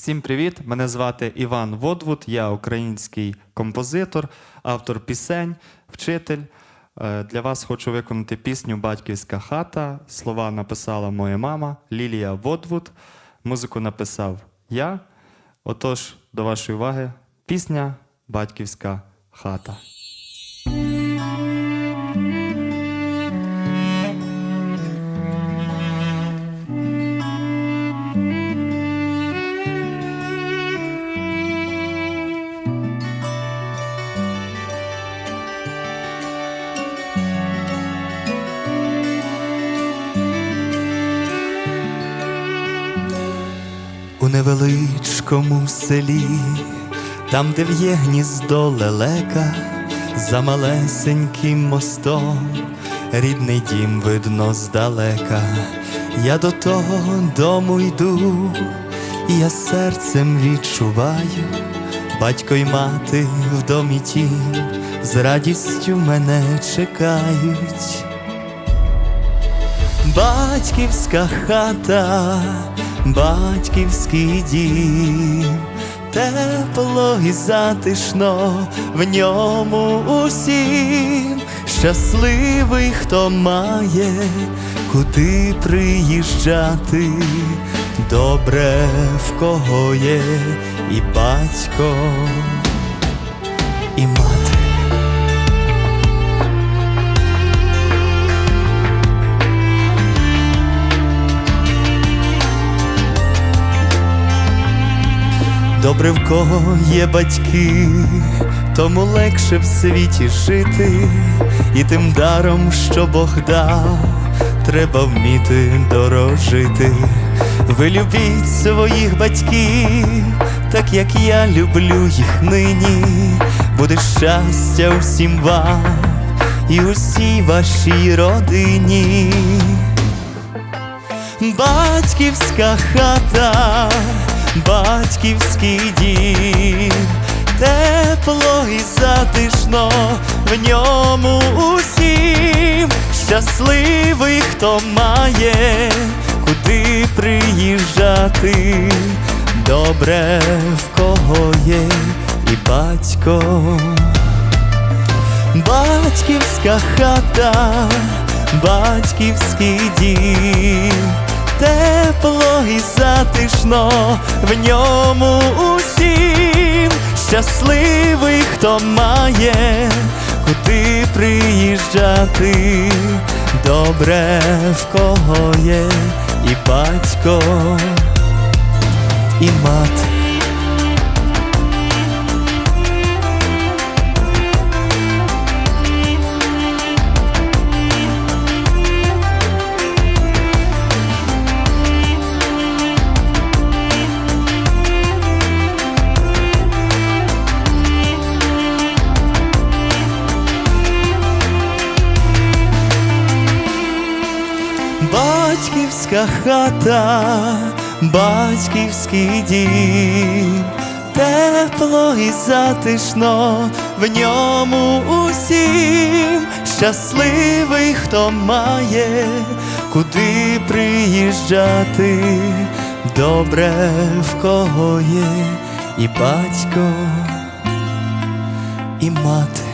Всім привіт! Мене звати Іван Водвуд, я український композитор, автор пісень, вчитель. Е, Для вас хочу виконати пісню Батьківська хата. Слова написала моя мама Лілія Водвуд. Музику написав я. Отож, до вашої уваги, пісня Батьківська хата. Невеличкому селі, там, де в'є гніздо лелека, за малесеньким мостом, рідний дім видно здалека. Я до того дому йду, і я серцем відчуваю, батько й мати в домі тім з радістю мене чекають. Батьківська хата, батьківський дім, тепло і затишно в ньому усім. Щасливий, хто має, куди приїжджати, добре в кого є і батько, і мати. Добре в кого є батьки, тому легше в світі жити, і тим даром, що Бог дав, треба вміти дорожити. Ви любіть своїх батьків, так як я люблю їх нині, буде щастя усім вам і усій вашій родині. Батьківська хата, батьківський дім, тепло і затишно в ньому усім. Щасливий, хто має, куди приїжджати, добре в кого є і батько. Батьківська хата, батьківський дім, тепло і затишно в ньому усім. Щасливий, хто має, куди приїжджати, добре в кого є і батько, і мати. Батьківська хата, батьківський дім, тепло і затишно в ньому усім. Щасливий, хто має, куди приїжджати, добре в кого є і батько, і мати.